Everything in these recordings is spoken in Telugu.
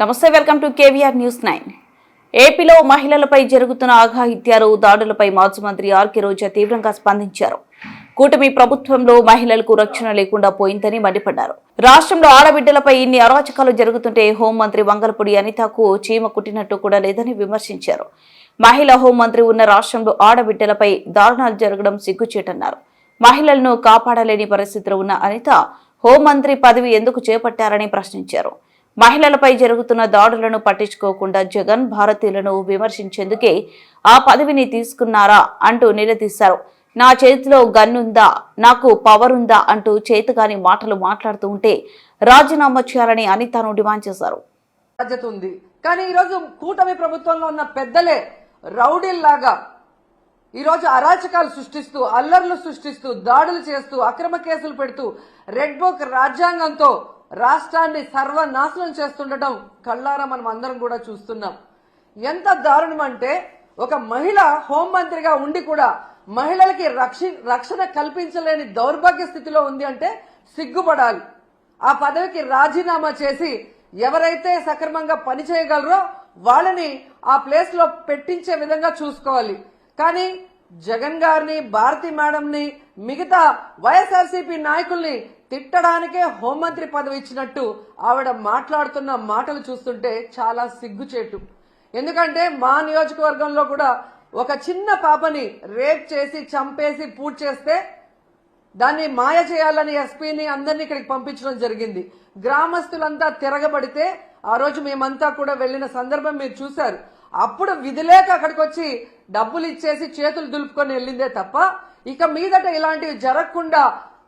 నమస్తే welcome to KVR news nine. ఏపీలో మహిళలపై జరుగుతున్న ఆఘాయిత్యాలు దాడులపై మాజీ మంత్రి ఆర్కే రోజా తీవ్రంగా స్పందించారు. కూటమి ప్రభుత్వంలో మహిళలకు రక్షణ లేకుండా పోయిందని మండిపడ్డారు. రాష్ట్రంలో ఆడబిడ్డలపై ఇన్ని అరాచకాలు జరుగుతుంటే హోంమంత్రి వంగలపూడి అనితకు చీమ కుట్టినట్టు కూడా లేదని విమర్శించారు. మహిళా హోంమంత్రి ఉన్న రాష్ట్రంలో ఆడబిడ్డలపై దారుణాలు జరగడం సిగ్గుచేటన్నారు. మహిళలను కాపాడలేని పరిస్థితిలో ఉన్న అనిత హోంమంత్రి పదవి ఎందుకు చేపట్టారని ప్రశ్నించారు. మహిళలపై జరుగుతున్న దాడులను పట్టించుకోకుండా జగన్ భారతీయులను విమర్శించేందుకే ఆ పదవిని తీసుకున్నారా అంటూ నిలదీశారు. నా చేతిలో గన్నుందా? నాకు పవర్ ఉందా అంటూ చేతగాని మాటలు మాట్లాడుతూ ఉంటే రాజీనామా చేయాలని అనితను డిమాండ్ చేశారు. బాధ్యత ఉంది. కానీ ఈరోజు కూటమి ప్రభుత్వంలో ఉన్న పెద్దలే రౌడీల్లాగా ఈరోజు అరాచకాలు సృష్టిస్తూ అల్లర్లు సృష్టిస్తూ దాడులు చేస్తూ అక్రమ కేసులు పెడుతూ రెడ్ బుక్ రాజ్యాంగంతో రాష్ట్రాన్ని సర్వనాశనం చేస్తుండటం కళ్ళారా మనం అందరం కూడా చూస్తున్నాం. ఎంత దారుణం అంటే ఒక మహిళ హోంమంత్రిగా ఉండి కూడా మహిళలకి రక్షి రక్షణ కల్పించలేని దౌర్భాగ్య స్థితిలో ఉంది అంటే సిగ్గుపడాలి. ఆ పదవికి రాజీనామా చేసి ఎవరైతే సక్రమంగా పని చేయగలరో వాళ్ళని ఆ ప్లేస్లో పెట్టించే విధంగా చూసుకోవాలి. కానీ జగన్ గారిని భారతి మేడంని మిగతా వైఎస్ఆర్సీపీ నాయకుల్ని తిట్టడానికే హోంమంత్రి పదవి ఇచ్చినట్టు ఆవిడ మాట్లాడుతున్న మాటలు చూస్తుంటే చాలా సిగ్గుచేటు. ఎందుకంటే మా నియోజకవర్గంలో కూడా ఒక చిన్న పాపని రేప్ చేసి చంపేసి పూట్ చేస్తే దాన్ని మాయ చేయాలని ఎస్పీని అందరినీ ఇక్కడికి పంపించడం జరిగింది. గ్రామస్తులంతా తిరగబడితే ఆ రోజు మేమంతా కూడా వెళ్ళిన సందర్భం మీరు చూశారు. అప్పుడు విధిలేక అక్కడికి వచ్చి డబ్బులు ఇచ్చేసి చేతులు దులుపుకొని వెళ్ళిందే తప్ప ఇక మీదట ఇలాంటివి జరగకుండా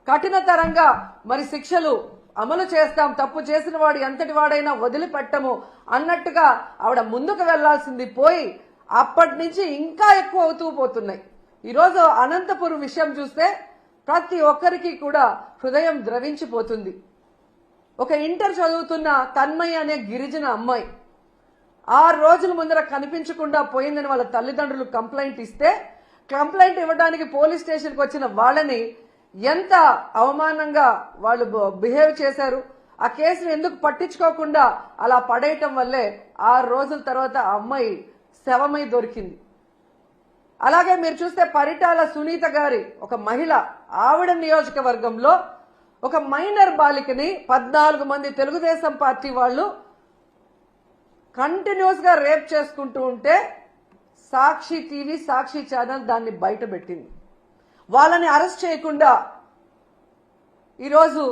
కఠినతరంగా మరి శిక్షలు అమలు చేస్తాం తప్పు చేసిన వాడు ఎంతటి వాడైనా వదిలిపెట్టము అన్నట్టుగా ఆవిడ ముందుకు వెళ్ళాల్సింది పోయి అప్పటి నుంచి ఇంకా ఎక్కువ అవుతూ పోతున్నాయి. ఈరోజు అనంతపురం విషయం చూస్తే ప్రతి ఒక్కరికి కూడా హృదయం ద్రవించిపోతుంది. ఒక ఇంటర్ చదువుతున్న తన్మయ్య అనే గిరిజన అమ్మాయి ఆరు రోజుల ముందర కనిపించకుండా పోయిందని వాళ్ళ తల్లిదండ్రులు కంప్లైంట్ ఇస్తే కంప్లైంట్ ఇవ్వడానికి పోలీస్ స్టేషన్కి వచ్చిన వాళ్ళని ఎంత అవమానంగా వాళ్ళు బిహేవ్ చేశారు ఆ కేసును ఎందుకు పట్టించుకోకుండా అలా పడేయటం వల్లే ఆరు రోజుల తర్వాత ఆ అమ్మాయి శవమై దొరికింది. అలాగే మీరు చూస్తే పరిటాల సునీత గారి ఒక మహిళ ఆవిడ నియోజకవర్గంలో ఒక మైనర్ బాలికని పద్నాలుగు మంది తెలుగుదేశం పార్టీ వాళ్ళు కంటిన్యూస్గా రేప్ చేసుకుంటూ ఉంటే సాక్షి టీవీ సాక్షి ఛానల్ దాన్ని బయట పెట్టింది వాళ్ళని అరెస్ట్ చేయకుండా ఈరోజు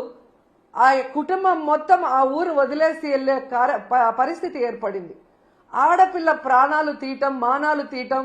ఆ కుటుంబం మొత్తం ఆ ఊరు వదిలేసి వెళ్ళే ప- పరిస్థితి ఏర్పడింది. ఆడపిల్ల ప్రాణాలు తీయటం మానాలు తీయటం